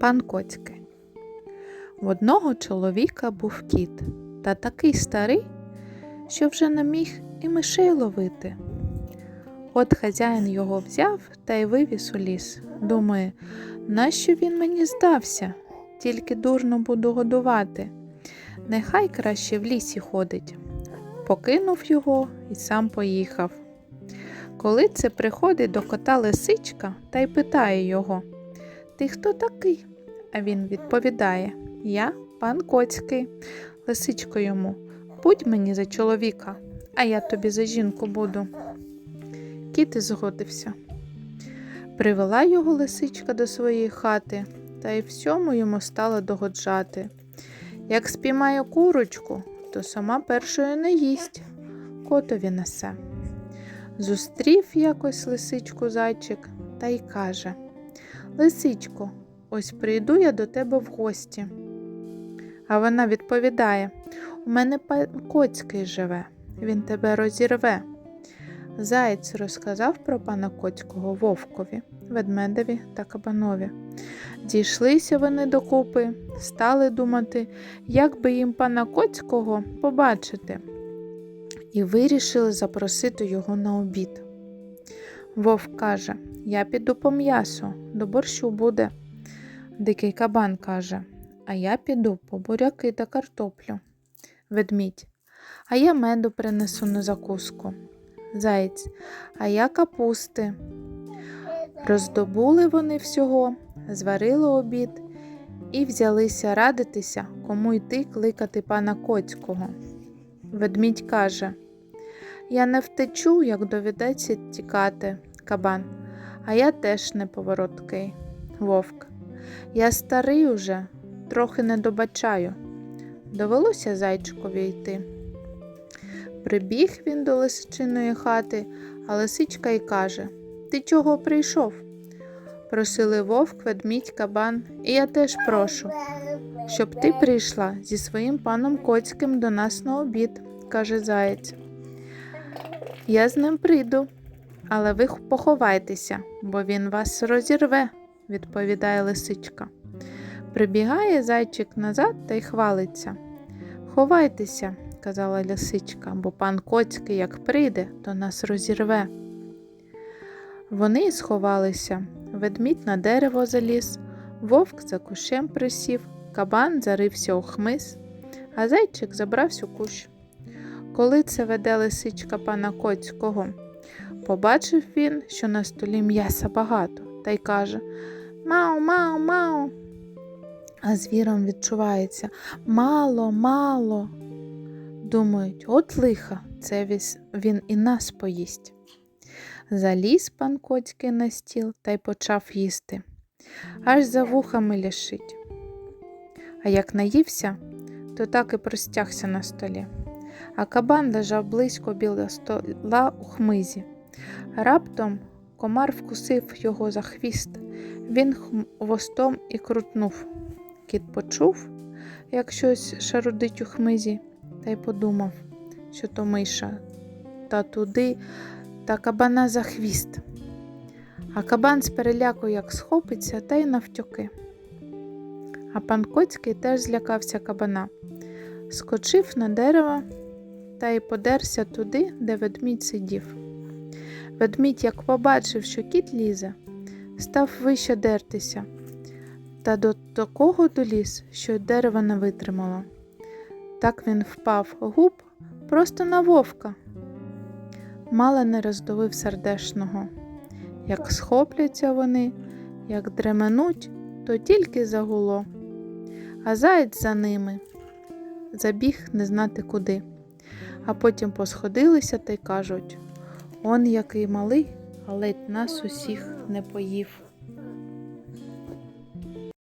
Пан Коцький. В одного чоловіка був кіт, та такий старий, що вже не міг і мишей ловити. От хазяїн його взяв та й вивіз у ліс. Думає, нащо він мені здався? Тільки дурно буду годувати. Нехай краще в лісі ходить. Покинув його і сам поїхав. Коли це приходить до кота лисичка та й питає його Ти хто такий? А він відповідає Я пан Коцький. Лисичко йому Будь мені за чоловіка, а я тобі за жінку буду. Кіт і згодився. Привела його лисичка до своєї хати, та й всьому йому стала догоджати. Як спіймає курочку, то сама першою не їсть, котові несе. Зустрів якось лисичку зайчик та й каже Лисичко, ось прийду я до тебе в гості. А вона відповідає У мене Коцький живе, він тебе розірве. Заєць розказав про пана Коцького вовкові, ведмедеві та кабанові. Дійшлися вони докупи, стали думати, як би їм пана Коцького побачити, і вирішили запросити його на обід. Вовк каже: Я піду по м'ясу, до борщу буде. Дикий кабан каже, а я піду по буряки та картоплю. Ведмідь, а я меду принесу на закуску. Заєць, а я капусти. Роздобули вони всього, зварили обід і взялися радитися, кому йти кликати пана Коцького. Ведмідь каже Я не втечу, як доведеться тікати, кабан, а я теж неповороткий. Вовк. Я старий уже, трохи не добачаю. Довелося зайчикові йти. Прибіг він до лисичиної хати, а лисичка й каже Ти чого прийшов? Просили вовк, ведмідь, кабан, і я теж прошу, щоб ти прийшла зі своїм паном Коцьким до нас на обід, каже заєць. Я з ним прийду, але ви поховайтеся, бо він вас розірве, відповідає лисичка. Прибігає зайчик назад та й хвалиться. Ховайтеся, казала лисичка, бо пан Коцький, як прийде, то нас розірве. Вони й сховалися. Ведмідь на дерево заліз, вовк за кущем присів, кабан зарився у хмиз, а зайчик забрався у кущ. Коли це веде лисичка пана Коцького, побачив він, що на столі м'яса багато, та й каже Мау, мау, мау. А звіром відчувається мало, мало. Думають, от лиха, це він і нас поїсть. Заліз пан Коцький на стіл та й почав їсти, аж за вухами лішить. А як наївся, то так і простягся на столі. А кабан лежав близько біля стола у хмизі. Раптом комар вкусив його за хвіст. Він хвостом і крутнув. Кіт почув, як щось шарудить у хмизі, та й подумав, що то миша, та туди та кабана за хвіст. А кабан з переляку як схопиться та й навтьоки. А пан Коцький теж злякався кабана, скочив на дерево та й подерся туди, де ведмідь сидів. Ведмідь, як побачив, що кіт лізе, став вище дертися, та до такого доліз, що дерево не витримало. Так він впав губ просто на вовка. Мало не роздовив сердешного. Як схопляться вони, як дременуть, то тільки загуло, а заєць за ними забіг не знати куди. А потім посходилися та й кажуть он який малий, а ледь нас усіх не поїв.